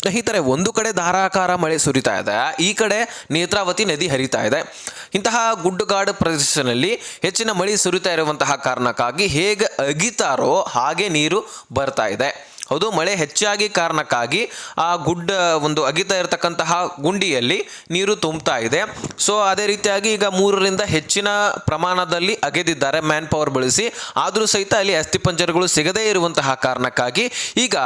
ಸ್ನೇಹಿತರೆ, ಒಂದು ಕಡೆ ಧಾರಾಕಾರ ಮಳೆ ಸುರಿತಾ ಇದೆ, ಈ ಕಡೆ ನೇತ್ರಾವತಿ ನದಿ ಹರಿತಾ ಇದೆ. ಇಂತಹ ಗುಡ್ಡಗಾಡು ಪ್ರದೇಶದಲ್ಲಿ ಹೆಚ್ಚಿನ ಮಳೆ ಸುರಿತಾ ಇರುವಂತಹ ಕಾರಣಕ್ಕಾಗಿ ಹೇಗೆ ಅಗಿತಾರೋ ಹಾಗೆ ನೀರು ಬರ್ತಾ ಇದೆ. ಹೌದು, ಮಳೆ ಹೆಚ್ಚಾಗಿ ಕಾರಣಕ್ಕಾಗಿ ಆ ಗುಡ್ಡ, ಒಂದು ಅಗಿತಾ ಇರತಕ್ಕಂತಹ ಗುಂಡಿಯಲ್ಲಿ ನೀರು ತುಂಬ್ತಾ ಇದೆ. ಸೊ ಅದೇ ರೀತಿಯಾಗಿ ಈಗ ಮೂರರಿಂದ ಹೆಚ್ಚಿನ ಪ್ರಮಾಣದಲ್ಲಿ ಅಗೆದಿದ್ದಾರೆ ಮ್ಯಾನ್ ಪವರ್ ಬಳಸಿ. ಆದರೂ ಸಹಿತ ಅಲ್ಲಿ ಅಸ್ಥಿಪಂಜರಗಳು ಸಿಗದೇ ಇರುವಂತಹ ಕಾರಣಕ್ಕಾಗಿ ಈಗ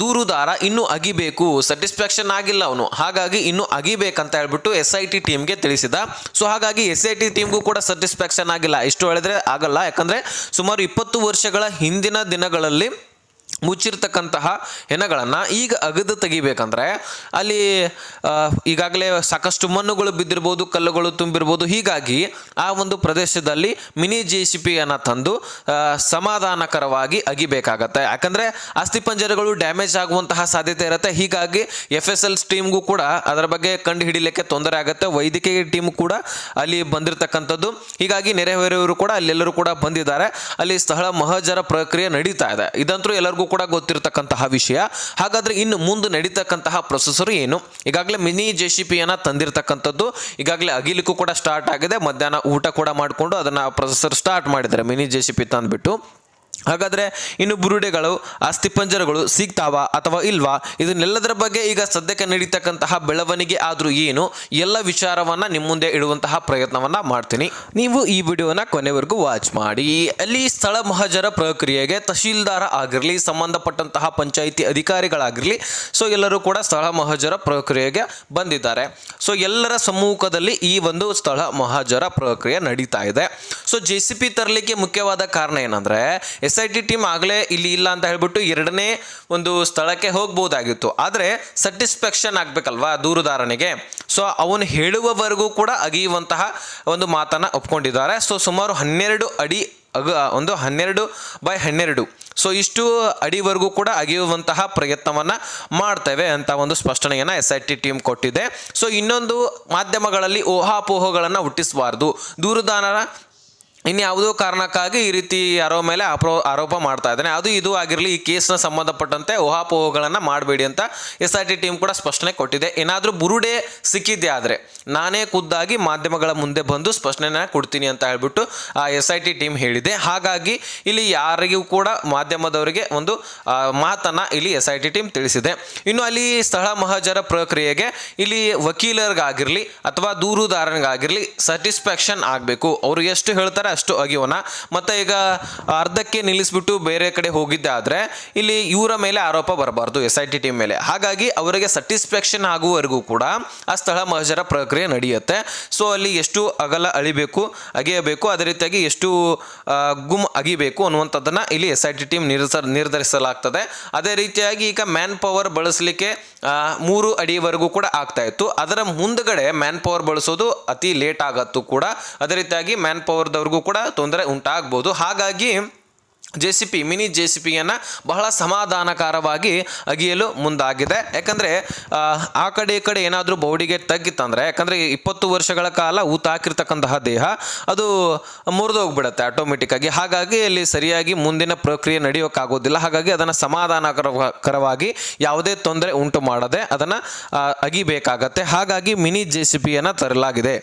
ದೂರುದಾರ ಇನ್ನೂ ಅಗಿಬೇಕು. ಸ್ಯಾಟಿಸ್ಫ್ಯಾಕ್ಷನ್ ಆಗಿಲ್ಲ ಅವನು. ಹಾಗಾಗಿ ಇನ್ನೂ ಅಗಿಬೇಕಂತ ಹೇಳ್ಬಿಟ್ಟು ಎಸ್ ಐ ಟಿ ಟೀಮ್ಗೆ ತಿಳಿಸಿದ. ಸೊ ಹಾಗಾಗಿ ಎಸ್ ಐ ಟಿ ಟೀಮ್ಗೂ ಕೂಡ ಸ್ಯಾಟಿಸ್ಫ್ಯಾಕ್ಷನ್ ಆಗಿಲ್ಲ. ಇಷ್ಟು ಹೇಳಿದ್ರೆ ಆಗಲ್ಲ. ಯಾಕಂದ್ರೆ ಸುಮಾರು ಇಪ್ಪತ್ತು ವರ್ಷಗಳ ಹಿಂದಿನ ದಿನಗಳಲ್ಲಿ ಮುಚ್ಚಿರ್ತಕ್ಕಂತಹ ಹೆಣಗಳನ್ನು ಈಗ ಅಗದು ತೆಗಿಬೇಕಂದ್ರೆ ಅಲ್ಲಿ ಈಗಾಗಲೇ ಸಾಕಷ್ಟು ಮಣ್ಣುಗಳು ಬಿದ್ದಿರ್ಬೋದು, ಕಲ್ಲುಗಳು ತುಂಬಿರ್ಬೋದು. ಹೀಗಾಗಿ ಆ ಒಂದು ಪ್ರದೇಶದಲ್ಲಿ ಮಿನಿ ಜೆ ಸಿ ಪಿಯನ್ನು ತಂದು ಸಮಾಧಾನಕರವಾಗಿ ಅಗಿಬೇಕಾಗತ್ತೆ. ಯಾಕಂದರೆ ಅಸ್ಥಿಪಂಜರಗಳು ಡ್ಯಾಮೇಜ್ ಆಗುವಂತಹ ಸಾಧ್ಯತೆ ಇರುತ್ತೆ. ಹೀಗಾಗಿ ಎಫ್ ಎಸ್ ಎಲ್ ಟೀಮ್ಗೂ ಕೂಡ ಅದರ ಬಗ್ಗೆ ಕಂಡು ಹಿಡಿಲಿಕ್ಕೆ ತೊಂದರೆ ಆಗುತ್ತೆ. ವೈದ್ಯಕೀಯ ಟೀಮ್ ಕೂಡ ಅಲ್ಲಿ ಬಂದಿರತಕ್ಕಂಥದ್ದು. ಹೀಗಾಗಿ ನೆರೆಹೊರೆಯವರು ಕೂಡ ಅಲ್ಲೆಲ್ಲರೂ ಕೂಡ ಬಂದಿದ್ದಾರೆ. ಅಲ್ಲಿ ಸ್ಥಳ ಮಹಜರ ಪ್ರಕ್ರಿಯೆ ನಡೀತಾ ಇದೆ. ಇದಂತೂ ಎಲ್ಲರಿಗೂ ಕೂಡ ಗೊತ್ತಿರತಕ್ಕಂತಹ ವಿಷಯ. ಹಾಗಾದ್ರೆ ಇನ್ನು ಮುಂದೆ ನಡೀತಕ್ಕಂತಹ ಪ್ರೊಸೆಸರ್ ಏನು? ಈಗಾಗಲೇ ಮಿನಿ ಜೆ ಸಿ ಪಿಯನ್ನು ತಂದಿರತಕ್ಕಂಥದ್ದು, ಈಗಾಗಲೇ ಅಗಿಲಿಕ್ಕೂ ಕೂಡ ಸ್ಟಾರ್ಟ್ ಆಗಿದೆ. ಮಧ್ಯಾಹ್ನ ಊಟ ಕೂಡ ಮಾಡಿಕೊಂಡು ಅದನ್ನು ಪ್ರೊಸೆಸರ್ ಸ್ಟಾರ್ಟ್ ಮಾಡಿದ್ದಾರೆ ಮಿನಿ ಜೆ ಸಿ ಪಿ ತಂದುಬಿಟ್ಟು. ಹಾಗಾದ್ರೆ ಇನ್ನು ಬುರುಡೆಗಳು ಅಸ್ಥಿಪಂಜರಗಳು ಸಿಗ್ತಾವಾ ಅಥವಾ ಇಲ್ವಾ? ಇದನ್ನೆಲ್ಲದರ ಬಗ್ಗೆ ಈಗ ಸದ್ಯಕ್ಕೆ ನಡೀತಕ್ಕಂತಹ ಬೆಳವಣಿಗೆ ಆದರೂ ಏನು? ಎಲ್ಲ ವಿಚಾರವನ್ನು ನಿಮ್ಮ ಮುಂದೆ ಇಡುವಂತಹ ಪ್ರಯತ್ನವನ್ನು ಮಾಡ್ತೀನಿ. ನೀವು ಈ ವಿಡಿಯೋನ ಕೊನೆವರೆಗೂ ವಾಚ್ ಮಾಡಿ. ಅಲ್ಲಿ ಸ್ಥಳ ಮಹಜರ ಪ್ರಕ್ರಿಯೆಗೆ ತಹಶೀಲ್ದಾರ ಆಗಿರಲಿ, ಸಂಬಂಧಪಟ್ಟಂತಹ ಪಂಚಾಯಿತಿ ಅಧಿಕಾರಿಗಳಾಗಿರಲಿ, ಸೊ ಎಲ್ಲರೂ ಕೂಡ ಸ್ಥಳ ಮಹಜರ ಪ್ರಕ್ರಿಯೆಗೆ ಬಂದಿದ್ದಾರೆ. ಸೊ ಎಲ್ಲರ ಸಮ್ಮುಖದಲ್ಲಿ ಈ ಒಂದು ಸ್ಥಳ ಮಹಜರ ಪ್ರಕ್ರಿಯೆ ನಡೀತಾ ಇದೆ. ಸೊ ಜೆ ಸಿ ಪಿ ತರಲಿಕ್ಕೆ ಮುಖ್ಯವಾದ ಕಾರಣ ಏನಂದ್ರೆ ಎಸ್ ಐ ಟಿ ಟೀಮ್ ಆಗಲೇ ಇಲ್ಲಿ ಇಲ್ಲ ಅಂತ ಹೇಳ್ಬಿಟ್ಟು ಎರಡನೇ ಒಂದು ಸ್ಥಳಕ್ಕೆ ಹೋಗ್ಬೋದಾಗಿತ್ತು. ಆದರೆ ಸ್ಯಾಟಿಸ್ಫ್ಯಾಕ್ಷನ್ ಆಗಬೇಕಲ್ವಾ ದೂರುದಾರನಿಗೆ? ಸೊ ಅವನು ಹೇಳುವವರೆಗೂ ಕೂಡ ಅಗಿಯುವಂತಹ ಒಂದು ಮಾತನ್ನು ಒಪ್ಕೊಂಡಿದ್ದಾರೆ. ಸೊ ಸುಮಾರು ಹನ್ನೆರಡು ಅಡಿ ಅಗ, ಒಂದು ಹನ್ನೆರಡು ಬೈ ಹನ್ನೆರಡು. ಸೊ ಇಷ್ಟು ಅಡಿವರೆಗೂ ಕೂಡ ಅಗೆಯುವಂತಹ ಪ್ರಯತ್ನವನ್ನು ಮಾಡ್ತೇವೆ ಅಂತ ಒಂದು ಸ್ಪಷ್ಟನೆಯನ್ನು ಎಸ್ ಐ ಟಿ ಟೀಮ್ ಕೊಟ್ಟಿದೆ. ಸೊ ಇನ್ನೊಂದು ಮಾಧ್ಯಮಗಳಲ್ಲಿ ಊಹಾಪೋಹಗಳನ್ನು ಹುಟ್ಟಿಸಬಾರ್ದು. ದೂರುದಾರರ ಇನ್ಯಾವುದೋ ಕಾರಣಕ್ಕಾಗಿ ಈ ರೀತಿ ಯಾರೋ ಮೇಲೆ ಆಪ್ರೋ, ಆರೋಪ ಮಾಡ್ತಾ ಇದ್ದಾನೆ. ಅದು ಇದು ಆಗಿರಲಿ, ಈ ಕೇಸ್ನ ಸಂಬಂಧಪಟ್ಟಂತೆ ಊಹಾಪೋಹಗಳನ್ನು ಮಾಡಬೇಡಿ ಅಂತ ಎಸ್ ಆರ್ ಟಿ ಟೀಮ್ ಕೂಡ ಸ್ಪಷ್ಟನೆ ಕೊಟ್ಟಿದೆ. ಏನಾದರೂ ಬುರುಡೆ ಸಿಕ್ಕಿದ್ದೆ ಆದರೆ? ನಾನೇ ಖುದ್ದಾಗಿ ಮಾಧ್ಯಮಗಳ ಮುಂದೆ ಬಂದು ಸ್ಪಷ್ಟನೆನ ಕೊಡ್ತೀನಿ ಅಂತ ಹೇಳ್ಬಿಟ್ಟು ಆ ಎಸ್ ಐ ಟಿ ಟೀಮ್ ಹೇಳಿದೆ. ಹಾಗಾಗಿ ಇಲ್ಲಿ ಯಾರಿಗೂ ಕೂಡ ಮಾಧ್ಯಮದವರಿಗೆ ಒಂದು ಮಾತನ್ನು ಇಲ್ಲಿ ಎಸ್ ಐ ಟಿ ಟೀಮ್ ತಿಳಿಸಿದೆ. ಇನ್ನು ಅಲ್ಲಿ ಸ್ಥಳ ಮಹಜರ ಪ್ರಕ್ರಿಯೆಗೆ ಇಲ್ಲಿ ವಕೀಲರಿಗಾಗಿರಲಿ ಅಥವಾ ದೂರುದಾರನಿಗಾಗಿರಲಿ ಸ್ಯಾಟಿಸ್ಫ್ಯಾಕ್ಷನ್ ಆಗಬೇಕು. ಅವರು ಎಷ್ಟು ಹೇಳ್ತಾರೆ ಅಷ್ಟು ಅಗಿಯೋಣ. ಮತ್ತೆ ಈಗ ಅರ್ಧಕ್ಕೆ ನಿಲ್ಲಿಸ್ಬಿಟ್ಟು ಬೇರೆ ಕಡೆ ಹೋಗಿದ್ದೆ ಆದರೆ ಇಲ್ಲಿ ಇವರ ಮೇಲೆ ಆರೋಪ ಬರಬಾರ್ದು ಎಸ್ ಐ ಟಿ ಟೀಮ್ ಮೇಲೆ. ಹಾಗಾಗಿ ಅವರಿಗೆ ಸ್ಯಾಟಿಸ್ಫ್ಯಾಕ್ಷನ್ ಆಗುವವರೆಗೂ ಕೂಡ ಆ ಸ್ಥಳ ಮಹಜರ ಪ್ರಕ್ರಿಯೆ ನಡೆಯುತ್ತೆ. ಸೊ ಅಲ್ಲಿ ಎಷ್ಟು ಅಗಲ ಅಳಿಬೇಕು, ಅಗೆಯಬೇಕು, ಅದೇ ರೀತಿಯಾಗಿ ಎಷ್ಟು ಗುಮ್ ಅಗಿಬೇಕು ಅನ್ನುವಂಥದ್ದನ್ನು ಇಲ್ಲಿ ಎಸ್ ಐ ಟಿ ಟೀಮ್ ನಿರ್ಧರ್, ನಿರ್ಧರಿಸಲಾಗ್ತದೆ. ಅದೇ ರೀತಿಯಾಗಿ ಈಗ ಮ್ಯಾನ್ ಪವರ್ ಬಳಸಲಿಕ್ಕೆ ಮೂರು ಅಡಿವರೆಗೂ ಕೂಡ ಆಗ್ತಾ ಇತ್ತು. ಅದರ ಮುಂದಗಡೆ ಮ್ಯಾನ್ ಪವರ್ ಬಳಸೋದು ಅತಿ ಲೇಟ್ ಆಗತ್ತು ಕೂಡ. ಅದೇ ರೀತಿಯಾಗಿ ಮ್ಯಾನ್ ಪವರ್ದವ್ರಿಗೂ ಕೂಡ ತೊಂದರೆ ಉಂಟಾಗ್ಬೋದು. ಹಾಗಾಗಿ J C P mini J C ಪಿಯನ್ನು ಬಹಳ ಸಮಾಧಾನಕಾರವಾಗಿ ಅಗಿಯಲು ಮುಂದಾಗಿದೆ. ಯಾಕಂದರೆ, ಆ ಕಡೆ ಈ ಕಡೆ ಏನಾದರೂ ಬೌಡಿಗೆ ತಗ್ಗಿತ್ತಂದರೆ, ಯಾಕಂದರೆ ಇಪ್ಪತ್ತು ವರ್ಷಗಳ ಕಾಲ ಊತ ಹಾಕಿರ್ತಕ್ಕಂತಹ ದೇಹ, ಅದು ಮುರಿದೋಗ್ಬಿಡುತ್ತೆ ಆಟೋಮೆಟಿಕ್ಕಾಗಿ ಹಾಗಾಗಿ ಅಲ್ಲಿ ಸರಿಯಾಗಿ ಮುಂದಿನ ಪ್ರಕ್ರಿಯೆ ನಡೆಯೋಕ್ಕಾಗೋದಿಲ್ಲ. ಹಾಗಾಗಿ ಅದನ್ನು ಸಮಾಧಾನಕರವಾಗಿ ಯಾವುದೇ ತೊಂದರೆ ಉಂಟು ಮಾಡದೆ ಅದನ್ನು ಅಗಿಬೇಕಾಗತ್ತೆ. ಹಾಗಾಗಿ ಮಿನಿ ಜೆ ಸಿ ಪಿಯನ್ನು ತರಲಾಗಿದೆ.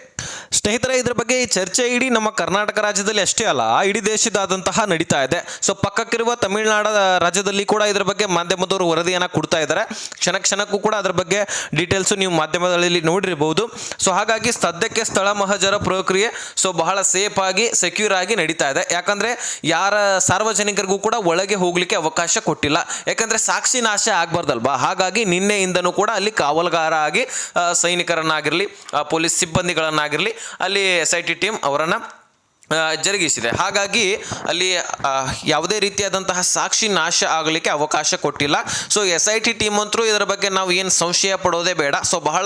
ಸ್ನೇಹಿತರೆ, ಇದ್ರ ಬಗ್ಗೆ ಈ ಚರ್ಚೆ ಇಡೀ ನಮ್ಮ ಕರ್ನಾಟಕ ರಾಜ್ಯದಲ್ಲಿ ಅಷ್ಟೇ ಅಲ್ಲ, ಇಡೀ ದೇಶದಾದಂತಹ ನಡೀತಾ ಇದೆ. ಸೊ ಪಕ್ಕಕ್ಕಿರುವ ತಮಿಳುನಾಡು ರಾಜ್ಯದಲ್ಲಿ ಕೂಡ ಇದರ ಬಗ್ಗೆ ಮಾಧ್ಯಮದವರು ವರದಿಯನ್ನು ಕೊಡ್ತಾ ಇದ್ದಾರೆ ಕ್ಷಣ ಕ್ಷಣಕ್ಕೂ ಕೂಡ ಅದರ ಬಗ್ಗೆ ಡೀಟೇಲ್ಸು ನೀವು ಮಾಧ್ಯಮದಲ್ಲಿ ನೋಡಿರಬಹುದು ಸೊ ಹಾಗಾಗಿ ಸದ್ಯಕ್ಕೆ ಸ್ಥಳ ಮಹಜರ ಪ್ರಕ್ರಿಯೆ ಸೊ ಬಹಳ ಸೇಫ್ ಆಗಿ ಸೆಕ್ಯೂರ್ ಆಗಿ ನಡೀತಾ ಇದೆ. ಯಾಕಂದ್ರೆ ಯಾರ ಸಾರ್ವಜನಿಕರಿಗೂ ಕೂಡ ಒಳಗೆ ಹೋಗಲಿಕ್ಕೆ ಅವಕಾಶ ಕೊಟ್ಟಿಲ್ಲ. ಯಾಕಂದ್ರೆ ಸಾಕ್ಷಿ ನಾಶ ಆಗ್ಬಾರ್ದಲ್ವಾ? ಹಾಗಾಗಿ ನಿನ್ನೆಯಿಂದನೂ ಕೂಡ ಅಲ್ಲಿ ಕಾವಲುಗಾರ ಆಗಿ ಸೈನಿಕರನ್ನಾಗಿರಲಿ ಪೊಲೀಸ್ ಸಿಬ್ಬಂದಿಗಳನ್ನಾಗಿರಲಿ, ಅಲ್ಲಿ ಎಸ್ ಐ ಟಿ ಟೀಮ್ ಅವರನ್ನು ಜರುಗಿಸಿದೆ. ಹಾಗಾಗಿ ಅಲ್ಲಿ ಯಾವುದೇ ರೀತಿಯಾದಂತಹ ಸಾಕ್ಷಿ ನಾಶ ಆಗಲಿಕ್ಕೆ ಅವಕಾಶ ಕೊಟ್ಟಿಲ್ಲ. So S I T team ಅಂತೂ ಇದರ ಬಗ್ಗೆ ನಾವು ಏನು ಸಂಶಯ ಪಡೋದೇ ಬೇಡ. ಸೊ ಬಹಳ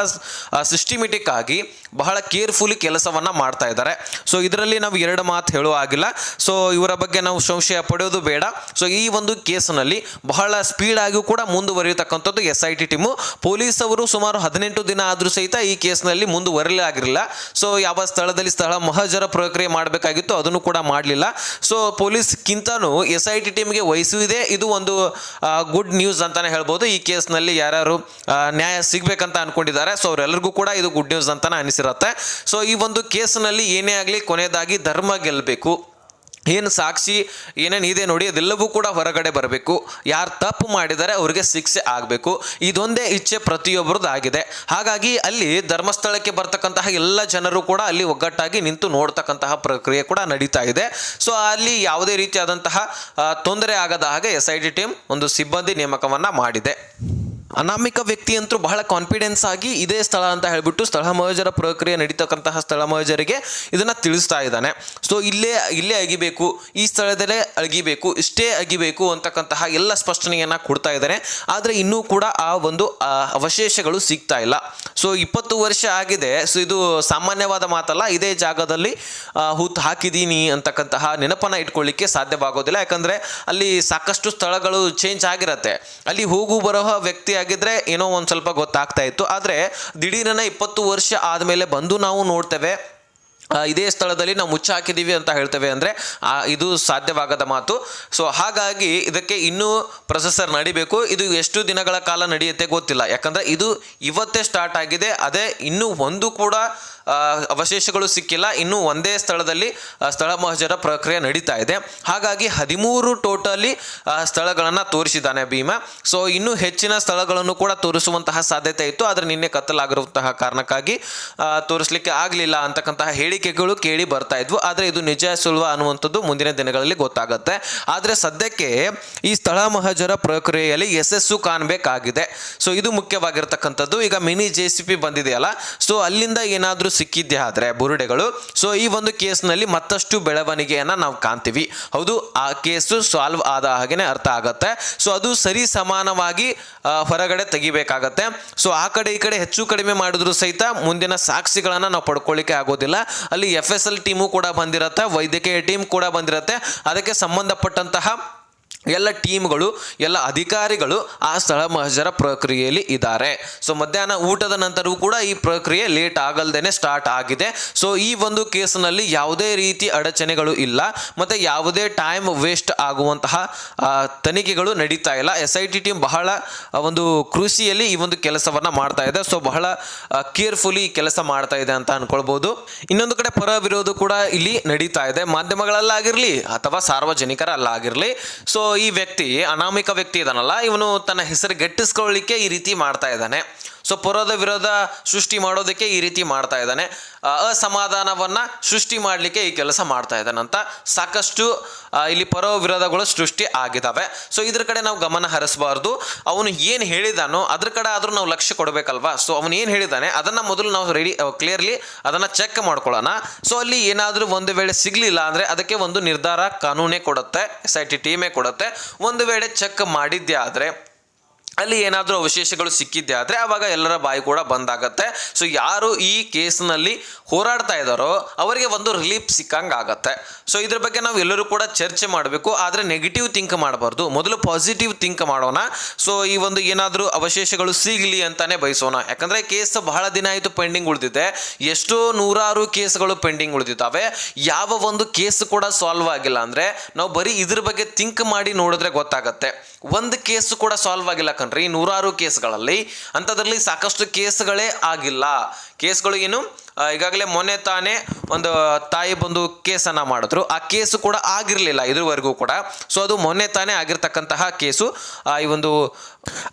ಸಿಸ್ಟಮೆಟಿಕ್ ಆಗಿ ಬಹಳ ಕೇರ್ಫುಲಿ ಕೆಲಸವನ್ನು ಮಾಡ್ತಾ ಇದ್ದಾರೆ. ಸೊ ಇದರಲ್ಲಿ ನಾವು ಎರಡು ಮಾತು ಹೇಳುವ ಆಗಿಲ್ಲ ಸೊ ಇವರ ಬಗ್ಗೆ ನಾವು ಸಂಶಯ ಪಡೆಯೋದು ಬೇಡ. ಸೊ ಈ ಒಂದು ಕೇಸ್ನಲ್ಲಿ ಬಹಳ ಸ್ಪೀಡ್ ಆಗಿಯೂ ಕೂಡ ಮುಂದುವರಿಯತಕ್ಕಂಥದ್ದು S I T team police ಅವರು ಸುಮಾರು ಹದಿನೆಂಟು ದಿನ ಆದರೂ ಸಹಿತ ಈ ಕೇಸ್ನಲ್ಲಿ ಮುಂದುವರಿಲಾಗಿರಲಿಲ್ಲ. ಸೊ ಯಾವ ಸ್ಥಳದಲ್ಲಿ ಸ್ಥಳ ಮಹಜರ ಪ್ರಕ್ರಿಯೆ ಮಾಡಬೇಕಾಗಿತ್ತು ಮಾಡಬೇಕಾಗಿತ್ತು ಅದನ್ನು ಕೂಡ ಮಾಡಲಿಲ್ಲ. ಸೊ ಪೊಲೀಸ್ಗಿಂತನೂ ಎಸ್ ಐ ಟಿ ಟೀಮ್ಗೆ ವಹಿಸುವುದೇ ಇದು. ಒಂದು ಗುಡ್ ನ್ಯೂಸ್ ಅಂತಾನೆ ಹೇಳ್ಬೋದು. ಈ ಕೇಸ್ನಲ್ಲಿ ಯಾರ್ಯಾರು ನ್ಯಾಯ ಸಿಗಬೇಕಂತ ಅನ್ಕೊಂಡಿದ್ದಾರೆ. ಸೊ ಅವರೆಲ್ಲರಿಗೂ ಕೂಡ ಇದು ಗುಡ್ ನ್ಯೂಸ್ ಅಂತಾನೆ ಅನಿಸಿರುತ್ತೆ. ಸೊ ಈ ಒಂದು ಕೇಸ್ನಲ್ಲಿ ಏನೇ ಆಗಲಿ ಕೊನೆಯದಾಗಿ ಧರ್ಮ ಗೆಲ್ಲಬೇಕು ಏನು ಸಾಕ್ಷಿ, ಏನೇನು ಇದೆ ನೋಡಿ ಅದೆಲ್ಲವೂ ಕೂಡ ಹೊರಗಡೆ ಬರಬೇಕು. ಯಾರು ತಪ್ಪು ಮಾಡಿದರೆ ಅವರಿಗೆ ಶಿಕ್ಷೆ ಆಗಬೇಕು. ಇದೊಂದೇ ಇಚ್ಛೆ ಪ್ರತಿಯೊಬ್ಬರದ್ದು ಆಗಿದೆ. ಹಾಗಾಗಿ ಅಲ್ಲಿ ಧರ್ಮಸ್ಥಳಕ್ಕೆ ಬರ್ತಕ್ಕಂತಹ ಎಲ್ಲ ಜನರು ಕೂಡ ಅಲ್ಲಿ ಒಗ್ಗಟ್ಟಾಗಿ ನಿಂತು ನೋಡ್ತಕ್ಕಂತಹ ಪ್ರಕ್ರಿಯೆ ಕೂಡ ನಡೀತಾ ಇದೆ. ಸೊ ಅಲ್ಲಿ ಯಾವುದೇ ರೀತಿಯಾದಂತಹ ತೊಂದರೆ ಆಗದ ಹಾಗೆ ಎಸ್ ಐ ಟೀಮ್ ಒಂದು ಸಿಬ್ಬಂದಿ ನೇಮಕವನ್ನು ಮಾಡಿದೆ. ಅನಾಮಿಕ ವ್ಯಕ್ತಿ ಅಂತೂ ಬಹಳ ಕಾನ್ಫಿಡೆನ್ಸ್ ಆಗಿ ಇದೇ ಸ್ಥಳ ಅಂತ ಹೇಳ್ಬಿಟ್ಟು ಸ್ಥಳ ಮಯೋಜರ ಪ್ರಕ್ರಿಯೆ ನಡೀತಕ್ಕಂತಹ ಸ್ಥಳ ಮಯೋಜರಿಗೆ ಇದನ್ನ ತಿಳಿಸ್ತಾ ಇದ್ದಾನೆ. ಸೊ ಇಲ್ಲೇ ಇಲ್ಲೇ ಅಗಿಬೇಕು, ಈ ಸ್ಥಳದಲ್ಲೇ ಅಗಿಬೇಕು, ಇಷ್ಟೇ ಅಗಿಬೇಕು ಅಂತಕ್ಕಂತಹ ಎಲ್ಲ ಸ್ಪಷ್ಟನೆಯನ್ನು ಕೊಡ್ತಾ ಇದ್ದಾನೆ. ಆದರೆ ಇನ್ನೂ ಕೂಡ ಆ ಒಂದು ಅವಶೇಷಗಳು ಸಿಗ್ತಾ ಇಲ್ಲ. ಸೊ ಇಪ್ಪತ್ತು ವರ್ಷ ಆಗಿದೆ. ಸೊ ಇದು ಸಾಮಾನ್ಯವಾದ ಮಾತಲ್ಲ. ಇದೇ ಜಾಗದಲ್ಲಿ ಹೂತ್ ಹಾಕಿದ್ದೀನಿ ಅಂತಕ್ಕಂತಹ ನೆನಪನ್ನ ಇಟ್ಕೊಳ್ಳಿಕ್ಕೆ ಸಾಧ್ಯವಾಗೋದಿಲ್ಲ. ಯಾಕಂದ್ರೆ ಅಲ್ಲಿ ಸಾಕಷ್ಟು ಸ್ಥಳಗಳು ಚೇಂಜ್ ಆಗಿರತ್ತೆ. ಅಲ್ಲಿ ಹೋಗು ಬರೋ ವ್ಯಕ್ತಿ ಆಗಿದ್ರೆ ಏನೋ ಒಂದು ಸ್ವಲ್ಪ ಗೊತ್ತಾಗ್ತಾ ಇತ್ತು. ಆದರೆ ದಿಢೀರನ ಇಪ್ಪತ್ತು ವರ್ಷ ಆದಮೇಲೆ ಬಂದು ನಾವು ನೋಡ್ತೇವೆ. ಇದೇ ಸ್ಥಳದಲ್ಲಿ ನಾವು ಮುಚ್ಚ ಹಾಕಿದ್ದೀವಿ ಅಂತ ಹೇಳ್ತೇವೆ ಅಂದರೆ ಇದು ಸಾಧ್ಯವಾಗದ ಮಾತು. ಸೊ ಹಾಗಾಗಿ ಇದಕ್ಕೆ ಇನ್ನೂ ಪ್ರೊಸೆಸರ್ ನಡಿಬೇಕು. ಇದು ಎಷ್ಟು ದಿನಗಳ ಕಾಲ ನಡೆಯುತ್ತೆ ಗೊತ್ತಿಲ್ಲ. ಯಾಕಂದರೆ ಇದು ಇವತ್ತೇ ಸ್ಟಾರ್ಟ್ ಆಗಿದೆ. ಅದೇ ಇನ್ನೂ ಒಂದು ಕೂಡ ಅವಶೇಷಗಳು ಸಿಕ್ಕಿಲ್ಲ. ಇನ್ನೂ ಒಂದೇ ಸ್ಥಳದಲ್ಲಿ ಸ್ಥಳ ಮಹಜರ ಪ್ರಕ್ರಿಯೆ ನಡೀತಾ ಇದೆ. ಹಾಗಾಗಿ ಹದಿಮೂರು ಟೋಟಲಿ ಸ್ಥಳಗಳನ್ನು ತೋರಿಸಿದ್ದಾನೆ ಭೀಮ. ಸೊ ಇನ್ನೂ ಹೆಚ್ಚಿನ ಸ್ಥಳಗಳನ್ನು ಕೂಡ ತೋರಿಸುವಂತಹ ಸಾಧ್ಯತೆ ಇತ್ತು. ಆದರೆ ನಿನ್ನೆ ಕತ್ತಲಾಗಿರುವಂತಹ ಕಾರಣಕ್ಕಾಗಿ ತೋರಿಸಲಿಕ್ಕೆ ಆಗಲಿಲ್ಲ ಅಂತಕ್ಕಂತಹ ಹೇಳಿಕೆಗಳು ಕೇಳಿ ಬರ್ತಾ ಇದ್ವು. ಆದರೆ ಇದು ನಿಜ ಸುಲಭ ಅನ್ನುವಂಥದ್ದು ಮುಂದಿನ ದಿನಗಳಲ್ಲಿ ಗೊತ್ತಾಗುತ್ತೆ. ಆದರೆ ಸದ್ಯಕ್ಕೆ ಈ ಸ್ಥಳ ಮಹಜರ ಪ್ರಕ್ರಿಯೆಯಲ್ಲಿ ಯಶಸ್ಸು ಕಾಣಬೇಕಾಗಿದೆ. ಸೊ ಇದು ಮುಖ್ಯವಾಗಿರ್ತಕ್ಕಂಥದ್ದು. ಈಗ ಮಿನಿ ಜೆ ಸಿ ಪಿ ಬಂದಿದೆಯಲ್ಲ. ಸೊ ಅಲ್ಲಿಂದ ಏನಾದರೂ ಸಿಕ್ಕಿದ್ದೆ ಆದರೆ ಬುರುಡೆಗಳು. ಸೊ ಈ ಒಂದು ಕೇಸ್ನಲ್ಲಿ ಮತ್ತಷ್ಟು ಬೆಳವಣಿಗೆಯನ್ನು ನಾವು ಕಾಣ್ತೀವಿ. ಹೌದು, ಆ ಕೇಸು ಸಾಲ್ವ್ ಆದ ಹಾಗೇನೇ ಅರ್ಥ ಆಗುತ್ತೆ. ಸೊ ಅದು ಸರಿ ಸಮಾನವಾಗಿ ಹೊರಗಡೆ ತೆಗಿಬೇಕಾಗತ್ತೆ. ಸೊ ಆ ಕಡೆ ಈ ಕಡೆ ಹೆಚ್ಚು ಕಡಿಮೆ ಮಾಡಿದ್ರು ಸಹಿತ ಮುಂದಿನ ಸಾಕ್ಷಿಗಳನ್ನು ನಾವು ಪಡ್ಕೊಳ್ಳಿಕ್ಕೆ ಆಗೋದಿಲ್ಲ. ಅಲ್ಲಿ ಎಫ್ ಎಸ್ ಎಲ್ ಟೀಮು ಕೂಡ ಬಂದಿರತ್ತೆ, ವೈದ್ಯಕೀಯ ಟೀಮ್ ಕೂಡ ಬಂದಿರತ್ತೆ. ಅದಕ್ಕೆ ಸಂಬಂಧಪಟ್ಟಂತಹ ಎಲ್ಲ ಟೀಮ್ಗಳು, ಎಲ್ಲ ಅಧಿಕಾರಿಗಳು ಆ ಸ್ಥಳ ಮಹಜರ ಪ್ರಕ್ರಿಯೆಯಲ್ಲಿ ಇದ್ದಾರೆ. ಸೊ ಮಧ್ಯಾಹ್ನ ಊಟದ ನಂತರವೂ ಕೂಡ ಈ ಪ್ರಕ್ರಿಯೆ ಲೇಟ್ ಆಗಲ್ದೇನೆ ಸ್ಟಾರ್ಟ್ ಆಗಿದೆ. ಸೊ ಈ ಒಂದು ಕೇಸ್ನಲ್ಲಿ ಯಾವುದೇ ರೀತಿ ಅಡಚಣೆಗಳು ಇಲ್ಲ. ಮತ್ತು ಯಾವುದೇ ಟೈಮ್ ವೇಸ್ಟ್ ಆಗುವಂತಹ ತನಿಖೆಗಳು ನಡೀತಾ ಇಲ್ಲ. ಎಸ್ ಐ ಟಿ ಟೀಮ್ ಬಹಳ ಒಂದು ಕೃಷಿಯಲ್ಲಿ ಈ ಒಂದು ಕೆಲಸವನ್ನು ಮಾಡ್ತಾ ಇದೆ. ಸೊ ಬಹಳ ಕೇರ್ಫುಲಿ ಕೆಲಸ ಮಾಡ್ತಾ ಇದೆ ಅಂತ ಅನ್ಕೊಳ್ಬೋದು. ಇನ್ನೊಂದು ಕಡೆ ಪರ ವಿರೋಧ ಕೂಡ ಇಲ್ಲಿ ನಡೀತಾ ಇದೆ. ಮಾಧ್ಯಮಗಳಲ್ಲಾಗಿರಲಿ ಅಥವಾ ಸಾರ್ವಜನಿಕರಲ್ಲಾಗಿರಲಿ. ಸೊ ಈ ವ್ಯಕ್ತಿ ಅನಾಮಿಕ ವ್ಯಕ್ತಿ ಇದಾನಲ್ಲ ಇವನು ತನ್ನ ಹೆಸರು ಗೆಟ್ಟಿಸ್ಕೊಳ್ಳಿಕ್ಕೆ ಈ ರೀತಿ ಮಾಡ್ತಾ ಇದ್ದಾನೆ. ಸೊ ಪುರದ ವಿರೋಧ ಸೃಷ್ಟಿ ಮಾಡೋದಕ್ಕೆ ಈ ರೀತಿ ಮಾಡ್ತಾ ಇದ್ದಾನೆ. ಅಸಮಾಧಾನವನ್ನು ಸೃಷ್ಟಿ ಮಾಡಲಿಕ್ಕೆ ಈ ಕೆಲಸ ಮಾಡ್ತಾ ಇದ್ದಾನಂತ ಸಾಕಷ್ಟು ಇಲ್ಲಿ ಪರೋ ವಿರೋಧಗಳು ಸೃಷ್ಟಿ ಆಗಿದ್ದಾವೆ. ಸೊ ಇದ್ರ ಕಡೆ ನಾವು ಗಮನ ಹರಿಸಬಾರ್ದು. ಅವನು ಏನು ಹೇಳಿದಾನೋ, ಅದ್ರ ಕಡೆ ಆದರೂ ನಾವು ಲಕ್ಷ್ಯ ಕೊಡಬೇಕಲ್ವಾ? ಸೊ ಅವನು ಏನು ಹೇಳಿದ್ದಾನೆ ಅದನ್ನು ಮೊದಲು ನಾವು ರೆಡಿ ಕ್ಲಿಯರ್ಲಿ ಅದನ್ನು ಚೆಕ್ ಮಾಡ್ಕೊಳ್ಳೋಣ. ಸೊ ಅಲ್ಲಿ ಏನಾದರೂ ಒಂದು ವೇಳೆ ಸಿಗಲಿಲ್ಲ ಅಂದರೆ ಅದಕ್ಕೆ ಒಂದು ನಿರ್ಧಾರ ಕಾನೂನೇ ಕೊಡುತ್ತೆ ಎಸ್ ಐ ಟಿ ಟೀಮೇ ಕೊಡುತ್ತೆ. ಒಂದು ವೇಳೆ ಚೆಕ್ ಮಾಡಿದ್ದೆ ಆದರೆ ಅಲ್ಲಿ ಏನಾದರೂ ಅವಶೇಷಗಳು ಸಿಕ್ಕಿದ್ದೆ ಆದರೆ ಆವಾಗ ಎಲ್ಲರ ಬಾಯಿ ಕೂಡ ಬಂದಾಗತ್ತೆ. ಸೊ ಯಾರು ಈ ಕೇಸ್ನಲ್ಲಿ ಹೋರಾಡ್ತಾ ಇದ್ದಾರೋ ಅವರಿಗೆ ಒಂದು ರಿಲೀಫ್ ಸಿಕ್ಕಂಗೆ ಆಗತ್ತೆ ಸೊ ಇದ್ರ ಬಗ್ಗೆ ನಾವು ಎಲ್ಲರೂ ಕೂಡ ಚರ್ಚೆ ಮಾಡಬೇಕು. ಆದರೆ ನೆಗೆಟಿವ್ ಥಿಂಕ್ ಮಾಡಬಾರ್ದು. ಮೊದಲು ಪಾಸಿಟಿವ್ ಥಿಂಕ್ ಮಾಡೋಣ. ಸೊ ಈ ಒಂದು ಏನಾದರೂ ಅವಶೇಷಗಳು ಸಿಗಲಿ ಅಂತಾನೆ ಬಯಸೋಣ. ಯಾಕಂದರೆ ಕೇಸ್ ಬಹಳ ದಿನ ಆಯಿತು ಪೆಂಡಿಂಗ್ ಉಳಿದಿದೆ. ಎಷ್ಟೋ ನೂರಾರು ಕೇಸ್ಗಳು ಪೆಂಡಿಂಗ್ ಉಳಿದಿದ್ದಾವೆ. ಯಾವ ಒಂದು ಕೇಸ್ ಕೂಡ ಸಾಲ್ವ್ ಆಗಿಲ್ಲ ಅಂದರೆ ನಾವು ಬರೀ ಇದ್ರ ಬಗ್ಗೆ ಥಿಂಕ್ ಮಾಡಿ ನೋಡಿದ್ರೆ ಗೊತ್ತಾಗತ್ತೆ. ಒಂದು ಕೇಸು ಕೂಡ ಸಾಲ್ವ್ ಆಗಿಲ್ಲ ಕಣ್ರಿ. ನೂರಾರು ಕೇಸ್ಗಳಲ್ಲಿ ಅಂಥದ್ರಲ್ಲಿ ಸಾಕಷ್ಟು ಕೇಸ್ಗಳೇ ಆಗಿಲ್ಲ. ಕೇಸ್ಗಳು ಏನು? ಈಗಾಗಲೇ ಮೊನ್ನೆ ತಾನೇ ಒಂದು ತಾಯಿ ಬಂದು ಕೇಸನ್ನು ಮಾಡಿದ್ರು. ಆ ಕೇಸು ಕೂಡ ಆಗಿರಲಿಲ್ಲ ಇದುವರೆಗೂ ಕೂಡ. ಸೊ ಅದು ಮೊನ್ನೆ ತಾನೇ ಆಗಿರ್ತಕ್ಕಂತಹ ಕೇಸು. ಈ ಒಂದು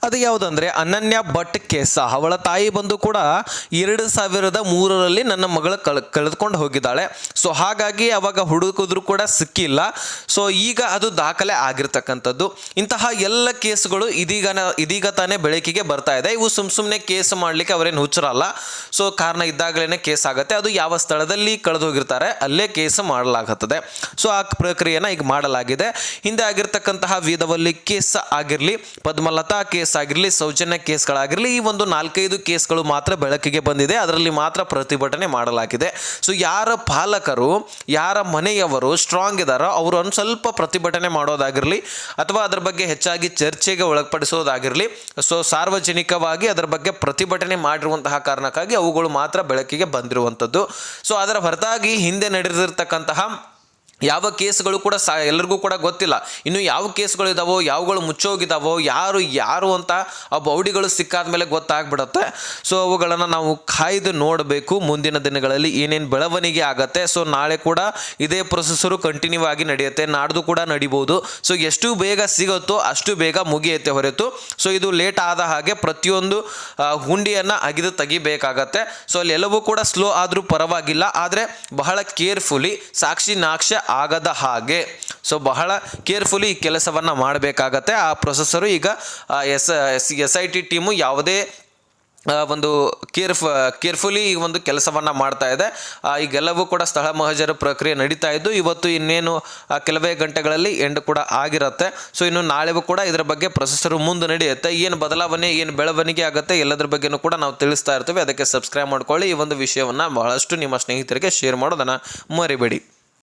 ಅದು ಯಾವುದಂದ್ರೆ ಅನನ್ಯ ಭಟ್ ಕೇಸ. ಅವಳ ತಾಯಿ ಬಂದು ಕೂಡ ಎರಡು ಸಾವಿರದ ಮೂರರಲ್ಲಿ ನನ್ನ ಮಗಳು ಕಳ್, ಕಳೆದುಕೊಂಡು ಹೋಗಿದ್ದಾಳೆ. ಸೊ ಹಾಗಾಗಿ ಅವಾಗ ಹುಡುಕಿದ್ರು ಕೂಡ ಸಿಕ್ಕಿಲ್ಲ. ಸೊ ಈಗ ಅದು ದಾಖಲೆ ಆಗಿರ್ತಕ್ಕಂಥದ್ದು. ಇಂತಹ ಎಲ್ಲ ಕೇಸ್ಗಳು ಇದೀಗ ಇದೀಗ ತಾನೇ ಬೆಳಕಿಗೆ ಬರ್ತಾ ಇದೆ. ಇವು ಸುಮ್ ಸುಮ್ಮನೆ ಕೇಸ್ ಮಾಡಲಿಕ್ಕೆ ಅವರೇನು ಹುಚ್ಚರಲ್ಲ. ಸೊ ಕಾರಣ ಇದ್ದಾಗಲೇ ಕೇಸ್ ಆಗುತ್ತೆ ಅದು ಯಾವ ಸ್ಥಳದಲ್ಲಿ ಕಳೆದು ಹೋಗಿರ್ತಾರೆ ಅಲ್ಲೇ ಕೇಸ್ ಮಾಡಲಾಗುತ್ತದೆ ಸೊ ಆ ಪ್ರಕ್ರಿಯೆನ ಈಗ ಮಾಡಲಾಗಿದೆ. ಹಿಂದೆ ಆಗಿರ್ತಕ್ಕಂತಹ ವೇದವಲ್ಲಿ ಕೇಸ್ ಆಗಿರಲಿ, ಪದ್ಮಲತಾ ಕೇಸ್ ಆಗಿರಲಿ, ಸೌಜನ್ಯ ಕೇಸ್ಗಳಾಗಿರಲಿ, ಈ ಒಂದು ನಾಲ್ಕೈದು ಕೇಸ್ಗಳು ಮಾತ್ರ ಬೆಳಕಿಗೆ ಬಂದಿದೆ. ಅದರಲ್ಲಿ ಮಾತ್ರ ಪ್ರತಿಭಟನೆ ಮಾಡಲಾಗಿದೆ. ಸೊ ಯಾರ ಪಾಲಕರು, ಯಾರ ಮನೆಯವರು ಸ್ಟ್ರಾಂಗ್ ಇದ್ದಾರೋ ಅವರು ಒಂದು ಸ್ವಲ್ಪ ಪ್ರತಿಭಟನೆ ಮಾಡೋದಾಗಿರಲಿ, ಅಥವಾ ಅದರ ಬಗ್ಗೆ ಹೆಚ್ಚಾಗಿ ಚರ್ಚೆಗೆ ಒಳಪಡಿಸೋದಾಗಿರಲಿ, ಸೊ, ಸಾರ್ವಜನಿಕವಾಗಿ ಅದರ ಬಗ್ಗೆ ಪ್ರತಿಭಟನೆ ಮಾಡಿರುವಂತಹ ಕಾರಣಕ್ಕಾಗಿ ಅವುಗಳು ಮಾತ್ರ ಬೆಳಕಿಗೆ ಬಂದಿರುವಂಥದ್ದು. ಸೊ ಅದರ ಹೊರತಾಗಿ ಹಿಂದೆ ನಡೆದಿರ್ತಕ್ಕಂತಹ ಯಾವ ಕೇಸ್ಗಳು ಕೂಡ ಸಾ ಎಲ್ಲರಿಗೂ ಕೂಡ ಗೊತ್ತಿಲ್ಲ. ಇನ್ನು ಯಾವ ಕೇಸ್ಗಳು ಇದಾವೋ ಯಾವಗಳು ಮುಚ್ಚೋಗಿದಾವೋ, ಯಾರು ಯಾರು ಅಂತ ಆ ಬೌಡಿಗಳು ಸಿಕ್ಕಾದ ಮೇಲೆ ಗೊತ್ತಾಗ್ಬಿಡುತ್ತೆ. ಸೊ ಅವುಗಳನ್ನು ನಾವು ಕಾಯ್ದು ನೋಡಬೇಕು. ಮುಂದಿನ ದಿನಗಳಲ್ಲಿ ಏನೇನು ಬೆಳವಣಿಗೆ ಆಗತ್ತೆ. ಸೊ ನಾಳೆ ಕೂಡ ಇದೇ ಪ್ರೊಸೆಸರು ಕಂಟಿನ್ಯೂ ಆಗಿ ನಡೆಯುತ್ತೆ. ನಾಡ್ದು ಕೂಡ ನಡಿಬೋದು. ಸೊ ಎಷ್ಟು ಬೇಗ ಸಿಗುತ್ತೋ ಅಷ್ಟು ಬೇಗ ಮುಗಿಯುತ್ತೆ ಹೊರತು. ಸೊ ಇದು ಲೇಟ್ ಆದ ಹಾಗೆ ಪ್ರತಿಯೊಂದು ಹುಂಡಿಯನ್ನು ಅಗಿದು ತೆಗಿಬೇಕಾಗತ್ತೆ. ಸೊ ಅಲ್ಲಿ ಎಲ್ಲವೂ ಕೂಡ ಸ್ಲೋ ಆದರೂ ಪರವಾಗಿಲ್ಲ. ಆದರೆ ಬಹಳ ಕೇರ್ಫುಲಿ ಸಾಕ್ಷಿ ನಾಕ್ಷ ಆಗದ ಹಾಗೆ. ಸೊ ಬಹಳ ಕೇರ್ಫುಲಿ ಈ ಕೆಲಸವನ್ನು ಮಾಡಬೇಕಾಗತ್ತೆ. ಆ ಪ್ರೊಸೆಸರು ಈಗ S S I T team ಯಾವುದೇ ಒಂದು ಕೇರ್ಫ್ ಕೇರ್ಫುಲಿ ಈ ಒಂದು ಕೆಲಸವನ್ನು ಮಾಡ್ತಾ ಇದೆ. ಈಗೆಲ್ಲವೂ ಕೂಡ ಸ್ಥಳ ಮಹಜರ ಪ್ರಕ್ರಿಯೆ ನಡೀತಾ ಇದ್ದು, ಇವತ್ತು ಇನ್ನೇನು ಕೆಲವೇ ಗಂಟೆಗಳಲ್ಲಿ ಎಂಡ್ ಕೂಡ ಆಗಿರುತ್ತೆ. ಸೊ ಇನ್ನು ನಾಳೆಗೂ ಕೂಡ ಇದರ ಬಗ್ಗೆ ಪ್ರೊಸೆಸರು ಮುಂದೆ ನಡೆಯುತ್ತೆ. ಏನು ಬದಲಾವಣೆ, ಏನು ಬೆಳವಣಿಗೆ ಆಗುತ್ತೆ, ಎಲ್ಲದರ ಬಗ್ಗೆನೂ ಕೂಡ ನಾವು ತಿಳಿಸ್ತಾ ಇರ್ತೀವಿ. ಅದಕ್ಕೆ ಸಬ್ಸ್ಕ್ರೈಬ್ ಮಾಡ್ಕೊಳ್ಳಿ. ಈ ಒಂದು ವಿಷಯವನ್ನು ಬಹಳಷ್ಟು ನಿಮ್ಮ ಸ್ನೇಹಿತರಿಗೆ ಶೇರ್ ಮಾಡೋದನ್ನು ಮರಿಬೇಡಿ.